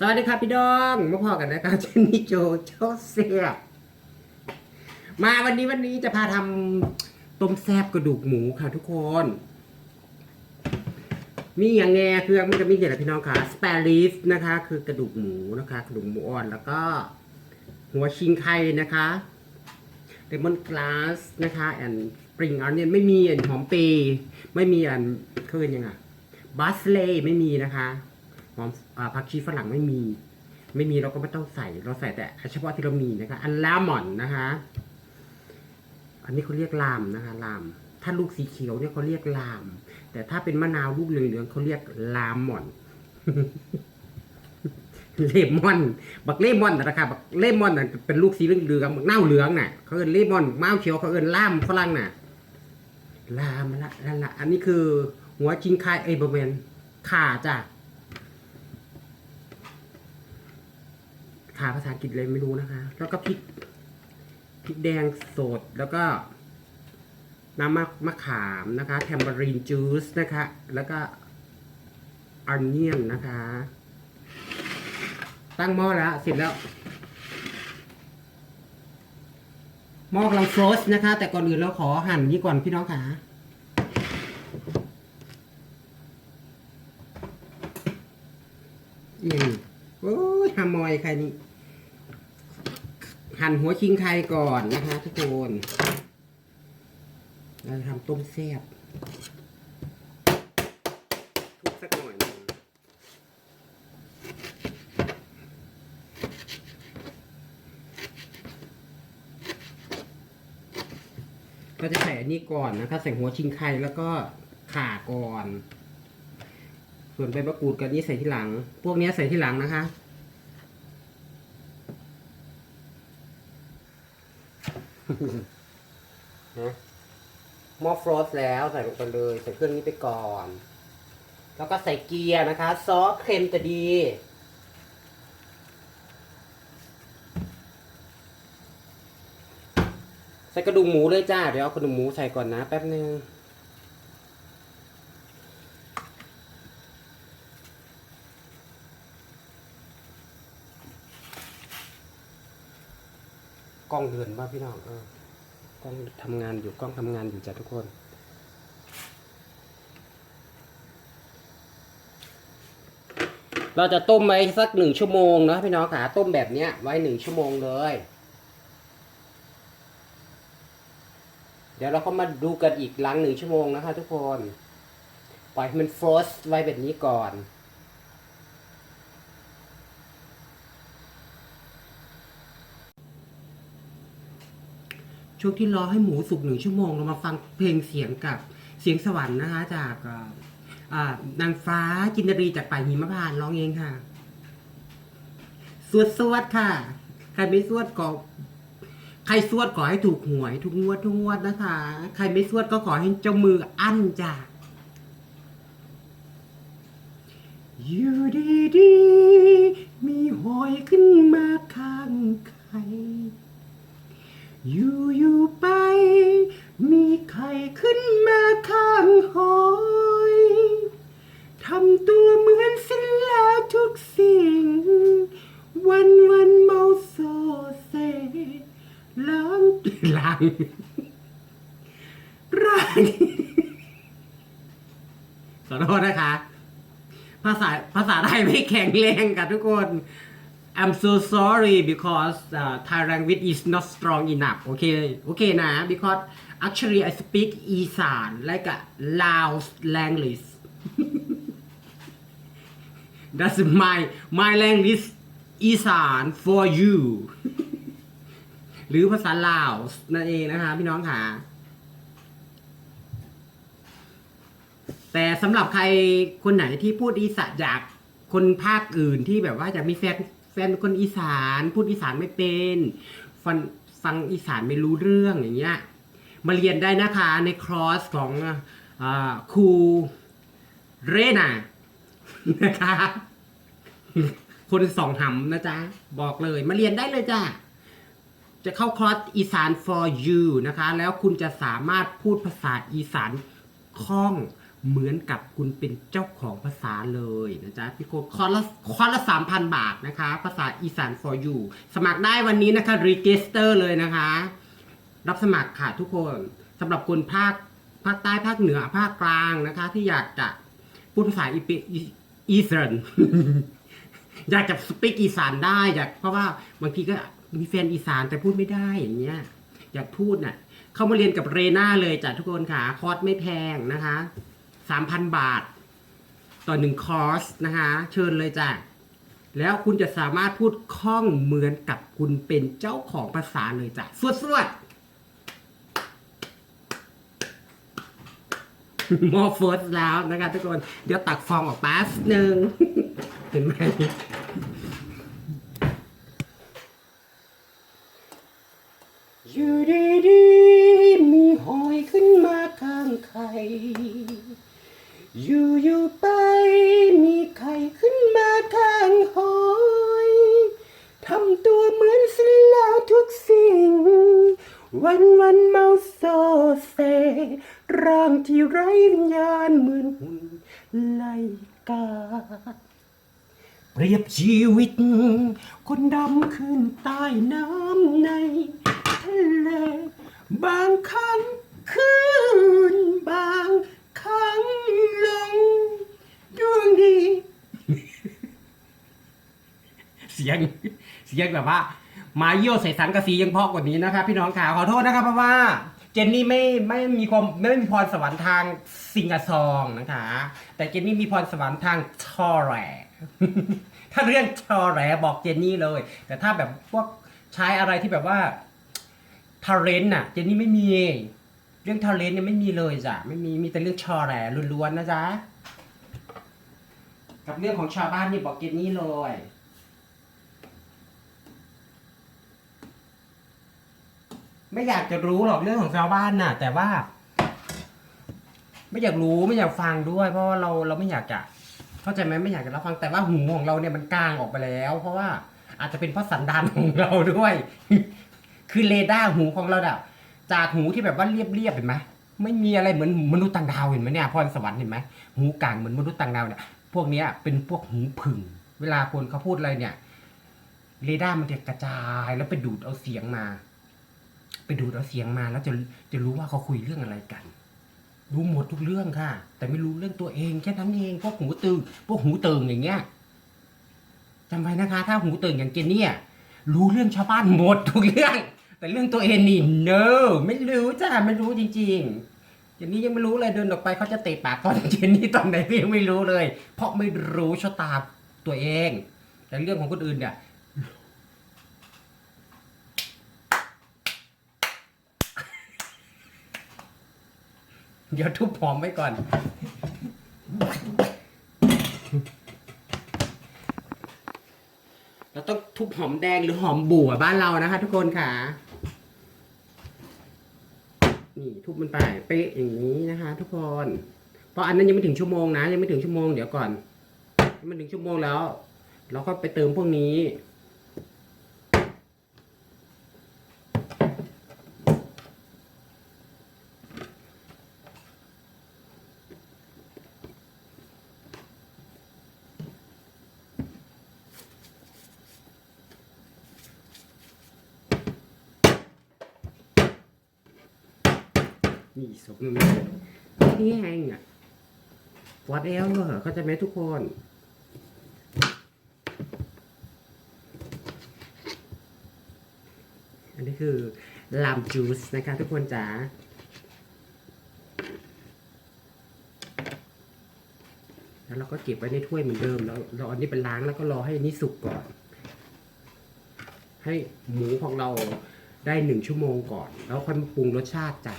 สวัสดีครับพี่ดองมาพอกันนะครับเจนนี่โจโจเซียมาวันนี้วันนี้จะพาทำต้มแซบกระดูกหมูค่ะทุกคน มีอย่างแงเครื่องมันจะมีอย่างไรพี่น้องคะสเปริสนะคะ คือกระดูกหมูนะคะ กระดูกหมูอ่อนแล้วก็ หัวชิงไข่นะคะเลมอนกลาสนะคะแอนปริงอันเนี่ยไม่มีอันหอมเปรย์ไม่มีอันเคยยังไงบัสเลย์ไม่มีนะคะ หอมอ่าผักชีฝรั่งไม่มี ไม่มีเราก็ไม่ต้องใส่ เราใส่แต่เฉพาะที่เรามีนะคะ อันลามอนนะคะ อันนี้เขาเรียกลามนะคะ ลาม ถ้าลูกสีเขียวเนี่ยเขาเรียกลาม แต่ถ้าเป็นมะนาวลูกเหลืองๆเขาเรียกลามมอนเลมอน บักเลมอนนะครับบักเลมอนน่ะเป็นลูกสีเหลืองๆบักเน่าเหลืองน่ะ เขาเอิ้นเลมอนเมาเขียวเขาเอิ้นล่ามฝรั่งน่ะลามละนั่นละ อันนี้คือ หัวจิงคายเอยบะเวนข่าจ้ะ ขาภาษาอังกฤษเลยไม่รู้นะคะ แล้วก็พริกพริกแดงสดแล้วก็น้ำมะมะขามนะคะแทมบอรีนจูสนะคะ แล้วก็อันเนียนนะคะ ตั้งหม้อแล้วเสร็จแล้วหม้อกำลังฟรสนะคะ แต่ก่อนอื่นเราขอหั่นนี่ก่อนพี่น้องค่ะนี่โอ้ยฮามอยใครนี่ หั่นหัวชิงไข่ก่อนนะคะ ทุกคนเราทำต้มแซ่บทุบสักหน่อยหนึงก็จะใส่อันนี้ก่อนนะคะ ใส่หัวชิงไข่แล้วก็ข่าก่อน ส่วนใบมะกรูดกับนี้ใส่ที่หลัง พวกนี้ใส่ที่หลังนะคะ นะหม้อฟรอสแล้วใส่ลงไปเลยใส่เครื่องนี้ไปก่อน แล้วก็ใส่เกียร์นะคะ ซอสเค็มจะดีใส่กระดูกหมูเลยจ้า เดี๋ยวเอากระดูกหมูใส่ก่อนนะแป๊บนึง กล้องเดือนว่าพี่น้องเออกล้องทำงานอยู่กล้องทำงานอยู่จ้ะทุกคนเราจะต้มไว้สักหนึ่งชั่วโมงนะพี่น้องขาต้มแบบเนี้ยไว้หนึ่งชั่วโมงเลย เดี๋ยวเราก็มาดูกันอีกหลังหนึ่งชั่วโมงนะคะทุกคน ปล่อยให้มันฟรอสไว้แบบนี้ก่อน ช่วงที่รอให้หมูสุกหนึ่งชั่วโมงเรามาฟังเพลงเสียงกับเสียงสวรรค์นะคะ จากนางฟ้าจินดารีจากป่าหิมพานต์ร้องเองค่ะ สวดสวดค่ะ ใครไม่สวดก็ใครสวดขอให้ถูกหวย ทุกงวดทุกงวดนะคะ ใครไม่สวดก็ขอให้เจ้ามืออั้นจ้ะอยู่ดีๆมีหอยขึ้นมาข้างไข่ อยู่อยู่ๆไป มีไข่ขึ้นมาข้างหอยทำตัวเหมือนสิ้นแล้วทุกสิ่ง วันวันเมาโซเซล้างล้างร่างขอโทษนะคะ ภาษาภาษาไทยไม่แข็งแรงกับทุกคน I'm so sorry because uh, Thai language is not strong enough. Okay, okay นะ because actually I speak อีสาน like a Laos language. That's my my language อีสาน for you หรือภาษาลาวนั่นเองนะคะพี่น้องค่ะ แต่สำหรับใครคนไหนที่พูดอีสานอยากคนภาคอื่นที่แบบว่าจะมีแฟน ฟนคนอีสานพูดอีสานไม่เป็นฟังฟังอีสานไม่รู้เรื่องอย่างเงี้ยมาเรียนได้นะคะในคลอสของอครูเรนานะคะคนสองหำนะจ๊ะ บอกเลยมาเรียนได้เลยจ้ะ จะเข้าคลอสอีสาน for you นะคะ แล้วคุณจะสามารถพูดภาษาอีสานคล่อง เหมือนกับคุณเป็นเจ้าของภาษาเลยนะจ๊ะพี่โคดคอร์สละคอร์สละสามพันบาทนะคะ ภาษาอีสาน for you สมัครได้วันนี้นะคะ register เลยนะคะ รับสมัครค่ะทุกคนสำหรับคนภาคภาคใต้ภาคเหนือภาคกลางนะคะ ที่อยากจะพูดภาษาอีปอีอีสานอยากจะสปีกอีสานได้อยากเพราะว่าบางทีก็มีแฟนอีสานแต่พูดไม่ได้อย่างเงี้ยอยากพูดน่ะเข้ามาเรียนกับเรน่าเลยจ้ะทุกคนค่ะ คอร์สไม่แพงนะคะ สามพันบาท ต่อหนึ่งคอร์สนะคะเชิญเลยจ้ะแล้วคุณจะสามารถพูดคล่องเหมือนกับคุณเป็นเจ้าของภาษาเลยจ้ะสวดสวดมอเฟิร์สแล้วนะคะทุกคน เดี๋ยวตักฟองออกแป๊บหนึ่งเห็นไหมอยู่ดี เปรียบชีวิต คนดำขึ้นใต้น้ำในทะเลบางครั้งขึ้นบางครั้งลงดวงดี เสียงเสียงแบบว่า มาเยี่ยวใส่สังกะสียังเพอกกว่านี้นะครับพี่น้องขาขอโทษนะครับเพราะว่า เจนนี่ไม่ไม่มีความไม่มีพรสวรรค์ทางซิงกะซองนะคะ แต่เจนนี่มีพรสวรรค์ทางชอแหล ถ้าเรื่องชอแหลบอกเจนนี่เลย แต่ถ้าแบบพวกใช้อะไรที่แบบว่าทาเลนน่ะ เจนนี่ไม่มี เรื่องทาเลนเนี่ยไม่มีเลยจ้ะไม่มีมีแต่เรื่องชอแหลล้วนๆนะจ๊ะกับเรื่องของชาวบ้านนี่บอกเจนนี่เลยไม่อยากจะรู้หรอกเรื่องของชาวบ้านน่ะ แต่ว่า ไม่อยากรู้ไม่อยากฟังด้วย เพราะว่าเราเราไม่อยากจะ เข้าใจไหมไม่อยากจะรับฟังแต่ว่าหูของเราเนี่ยมันกลางออกไปแล้ว เพราะว่าอาจจะเป็นเพราะสันดานของเราด้วย คือเรดาร์หูของเราแบบจากหูที่แบบว่าเรียบๆเห็นไหมไม่มีอะไรเหมือนมนุษย์ต่างดาวเห็นไหมเนี่ยพรสวรรค์เห็นไหมหูกลางเหมือนมนุษย์ต่างดาวเนี่ยพวกนี้เป็นพวกหูผึ่ง เวลาคนเขาพูดอะไรเนี่ยเรดาร์มันจะกระจายแล้วไปดูดเอาเสียงมา ไปดูดเอาเสียงมาแล้วจะจะรู้ว่าเขาคุยเรื่องอะไรกัน รู้หมดทุกเรื่องค่ะ แต่ไม่รู้เรื่องตัวเองแค่นั้นเองพวกหูตึงพวกหูเติงอย่างเงี้ยจำไว้นะคะ ถ้าหูเติงอย่างเจนเนี่ยรู้เรื่องชาวบ้านหมดทุกเรื่อง แต่เรื่องตัวเองนี่ no ไม่รู้จ้าไม่รู้จริงๆเจนนี่ยังไม่รู้เลยเดินออกไปเขาจะเตะปากตอนเจนนี่ตอนไหนก็ยังไม่รู้เลย เพราะไม่รู้ชะตาตัวเอง แต่เรื่องของคนอื่นเนี่ย เดี๋ยวทุบหอมไว้ก่อน เราต้องทุบหอมแดงหรือหอมบัวบ้านเรานะคะ ทุกคนค่ะ นี่ทุบมันไปเป๊ะอย่างนี้นะคะ ทุกคน เพราะอันนั้นยังไม่ถึงชั่วโมงนะยังไม่ถึงชั่วโมงเดี๋ยวก่อนยังไม่ถึงชั่วโมงแล้ว เราก็ไปเติมพวกนี้ นี่สมนี่ที่แห้งอะวัดเอลเหรอเข้าใจไหมทุกคนอันนี้คือลามจูสนะคะทุกคนจ๋าแล้วเราก็เก็บไว้ในถ้วยเหมือนเดิมแล้วเราเอาอันนี้ไปล้างแล้วก็รอให้นนี้สุกก่อน ให้หมูของเราได้หนึ่งชั่วโมงก่อน แล้วค่อยปรุงรสชาติจ้ะ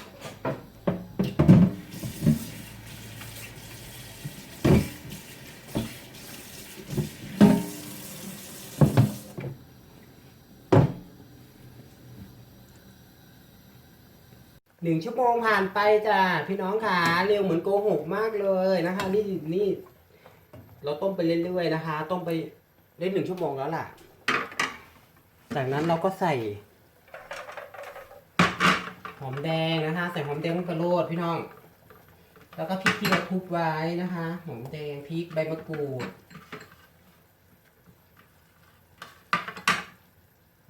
หนึ่งชั่วโมงผ่านไปจ้ะพี่น้องค่ะเร็วเหมือนโกหกมากเลยนะคะ นี่นี่ เราต้มไปเรื่อยๆนะคะ ต้มไปได้หนึ่งชั่วโมงแล้วล่ะ จากนั้นเราก็ใส่ หอมแดงนะคะ ใส่หอมแดงลงไปโรดพี่น้อง แล้วก็พริกที่เราทุบไว้นะคะ หอมแดงพริกใบมะกรูด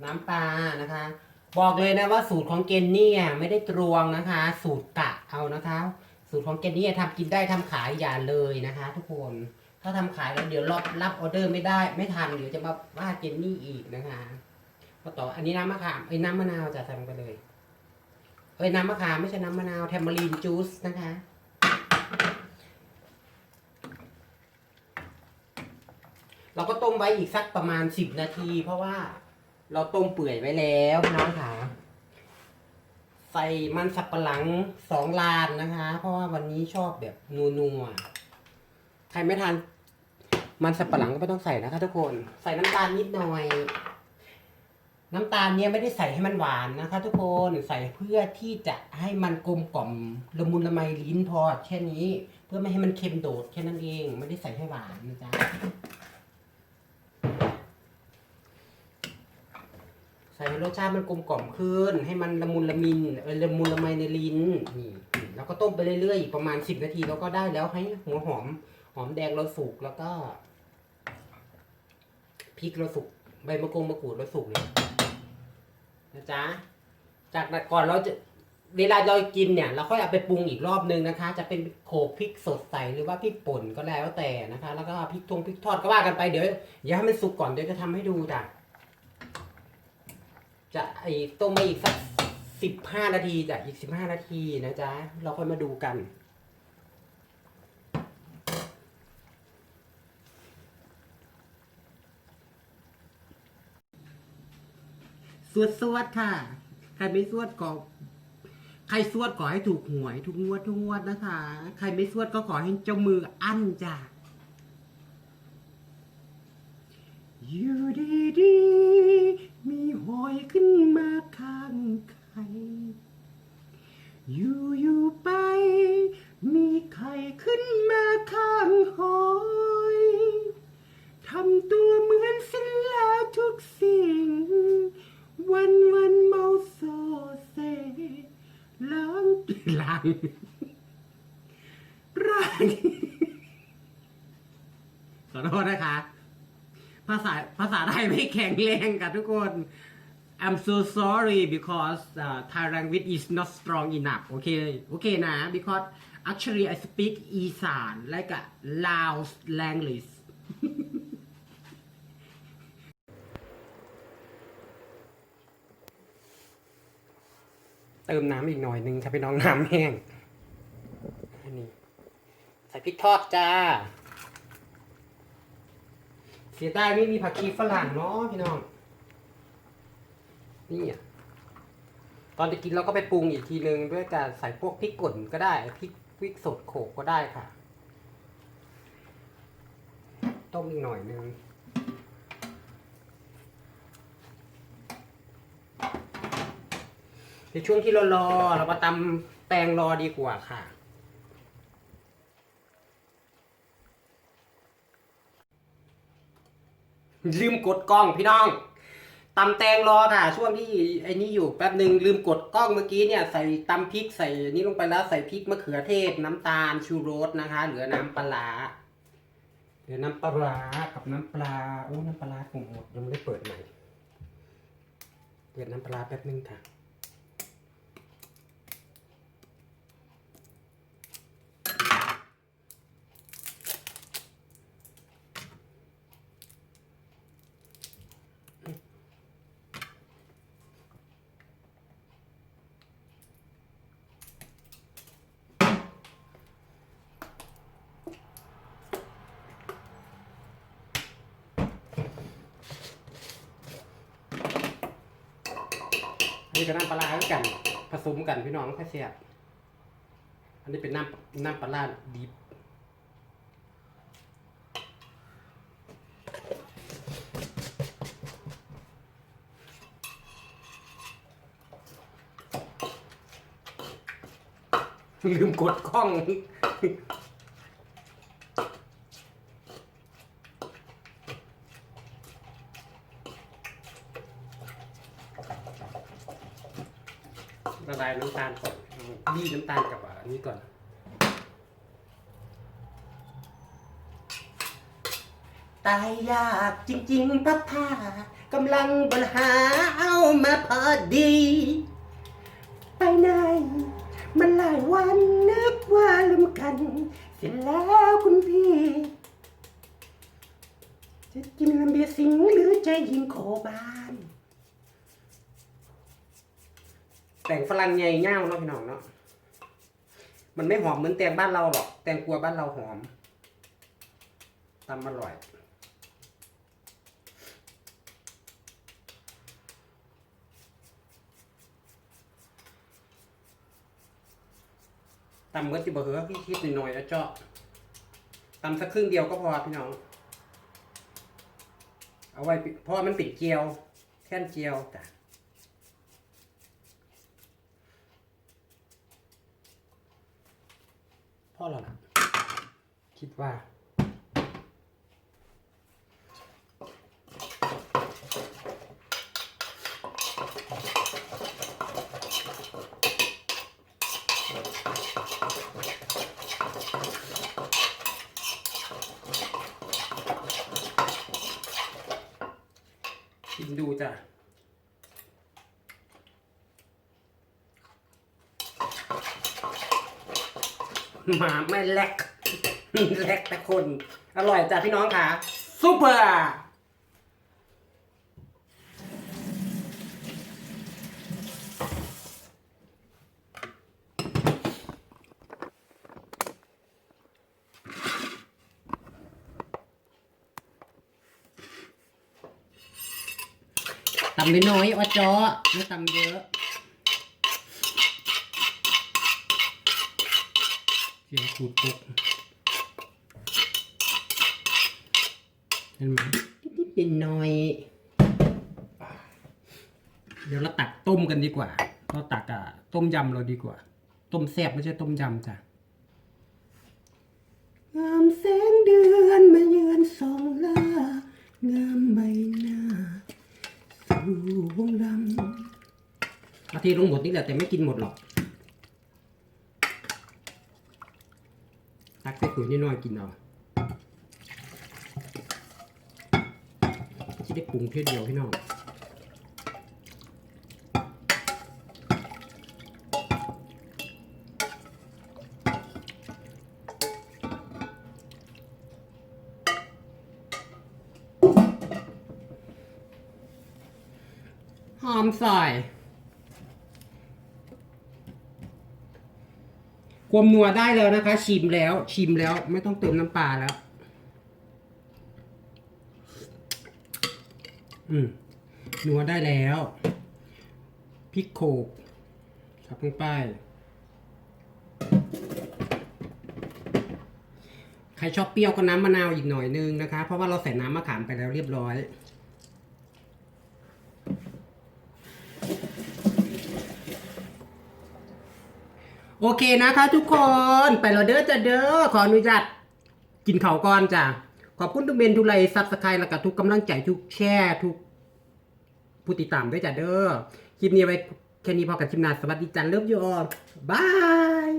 น้ำปลานะคะ บอกเลยนะว่าสูตรของเกนนี่ไม่ได้ตรวงนะคะ สูตรกะเอานะคะ สูตรของเกนนี่ทำกินได้ทำขายอย่าเลยนะคะ ทุกคนถ้าทำขายแล้วเดี๋ยวรับรับออเดอร์ไม่ได้ไม่ทันเดี๋ยวจะมาว่าเจนนี่อีกนะคะก็ต่ออันนี้น้ำมะขามไอ้น้ำมะนาวจะใส่ลงไปเลยเอ้ยน้ำมะขามไม่ใช่น้ำมะนาวแทมเบอรีนจูสนะคะ เราก็ต้มไว้อีกสักประมาณสิบนาที เพราะว่า เราต้มเปื่อยไว้แล้วพี่น้องค่ะ ใส่มันสับปะหลังสองลานนะคะ เพราะว่าวันนี้ชอบแบบนัวๆใครไม่ทานมันสับปะหลังก็ไม่ต้องใส่นะคะทุกคน ใส่น้ำตาลนิดหน่อย น้ำตาลเนี้ยไม่ได้ใส่ให้มันหวานนะคะ ทุกคนใส่เพื่อที่จะให้มันกลมกล่อมละมุนละไมลิ้นพอแค่นี้ เพื่อไม่ให้มันเค็มโดดแค่นั้นเอง ไม่ได้ใส่ให้หวานนะจ๊ะ ใส่ให้รสชาติมันกลมกล่อมขึ้น ให้มันละมุนละมินเออละมุนละไมในลิ้นนี่แล้วก็ต้มไปเรื่อยๆอีกประมาณสิบนาทีเราก็ได้แล้วให้หัวหอม หอมแดงเราสุกแล้วก็พริกเราสุกใบมะกรูดมะกรูดเราสุกเลยนะจ๊ะจากนั้นก่อนเราจะเวลาเรากินเนี่ยเราค่อยเอาไปปรุงอีกรอบนึงนะคะ จะเป็นโขลกพริกสดใสหรือว่าพริกป่นก็แล้วแต่นะคะ แล้วก็พริกทงพริกทอดก็ว่ากันไปเดี๋ยวอย่าให้มันสุกก่อนเดี๋ยวจะทำให้ดูจ้ะ จะไอ้ต้มไปอีกสักสิบห้านาทีจ้ะอีกสิบห้านาทีนะจ๊ะ เราค่อยมาดูกัน สวดสวดค่ะ ใครไม่สวดก็ใครสวดขอให้ถูกหวย ทุกงวดทุกงวดนะคะ ใครไม่สวดก็ขอให้เจ้ามืออั้นจ้ะอยู่ดีๆ มีหอยขึ้นมาข้างไข่อยู่อยู่ๆไป มีไข่ขึ้นมาข้างหอย ทำตัวเหมือนสิ้นแล้วทุกสิ่ง วันวันๆเมาโซเซล้างล้างร่างขอโทษนะคะ ภาษาภาษาไทยไม่แข็งแรงกันทุกคน I'm so sorry because uh, Thai language is not strong enough โอเคโอเคนะ because actually I speak อีสาน like a Lao language เติมน้ำอีกหน่อยนึงครับพี่น้องน้ำแห้งนนี้ใส่พริกทอดจ้า เสียดายไม่มีผักชีฝรั่งเนาะพี่น้อง นี่อะตอนจะกินเราก็ไปปรุงอีกทีนึง ด้วยการใส่พวกพริกป่นก็ได้พริกพริกสดโขกก็ได้ค่ะ ต้มอีกหน่อยนึง ในช่วงที่เรารอเรามาตำแตงรอดีกว่าค่ะ ลืมกดกล้องพี่น้องตำแตงรอค่ะ ช่วงที่ไอ้นี่อยู่แป๊บหนึ่งลืมกดกล้องเมื่อกี้เนี่ยใส่ตำพริกใส่นี่ลงไปแล้วใส่พริกมะเขือเทศ น้ำตาลชูรสนะคะ เหลือน้ำปลาเหลือน้ำปลากับน้ำปลาโอ้น้ำปลาผมหมดยังไม่ได้เปิดใหม่เปิดน้ำปลาร้าแป๊บนึงค่ะ นนี้ก็น้ำปลาร้าด้วกัน ผสมกันพี่น้องค่อยเสียบอันนี้เป็นน้ำน้ำปลาร้าดิบลืมกดกล้อง น้ำตาลก่อนบี้น้ำตาลกับอันนี้ก่อน ตายยากจริงๆพับผ้ากำลังบรหาเอามาพอดี ไปไหน มันหลายวันนึกว่าลืมกัน เสร็จแล้วคุณพี่ จะกินลำเบียสิงหรือจะยิงโคบาน แตงฝรั่งใหญ่เง่าเนาะพี่น้องเนาะมันไม่หอมเหมือนแตงบ้านเราหรอกแตงกัวบ้านเราหอมตำอร่อยตำเมื่อที่บ่เหอพี่คิดหน่อยๆแล้วเจาะตำสักครึ่งเดียวก็พอพี่น้อง เอาไว้เพราะมันปิดเจียวแค่นเจียวจ้ะ พ่อเรานะคิดว่า กินดูจ้ะ มาไม่แลกแลกแต่คน อร่อยจ้ะพี่น้องค่ะซุปเปอร์ตำน้อยๆอจอไม่ตำเยอะ เสียงขูดปุ๊กเห็นไหมนิดๆหน่อยๆเดี๋ยวเราตักต้มกันดีกว่า เราตักอะต้มยำเราดีกว่า ต้มแซ่บไม่ใช่ต้มยำจ้ะงามแสงเดือนมาเยือนส่องลางามใบหน้าสู่วงลำเอาทีลงหมดนี่แหละแต่ไม่กินหมดหรอก ตักใส่ถุยนิดหน่อยกินเอาที่ได้ปรุงเพียเดียวพี่น้องหอมใส่ วมนัวได้แล้วนะคะ ชิมแล้ว ชิมแล้ว ไม่ต้องเติมน้ำปลาแล้ว อืมนัวได้แล้วพริกโขกครับลงไปใครชอบเปรี้ยวก็น้ำมะนาวอีกหน่อยนึงนะคะ เพราะว่าเราใส่น้ำมะขามไปแล้วเรียบร้อย เคนะคะ ทุกคนไปเราเด้อจะเด้อขออนุญาตกินเขาก่อนจ้ะขอบคุณทุกเมนทุกไลค์ซับสไครต์แล้วก็ทุกกำลังใจทุกแชร์ทุกผู้ติดตามด้วยจ้ะเด้อคลิปนี้ไว้แค่นี้พอกับคลิปหน้าสวัสดีจ้ะเลิฟยูออลบาย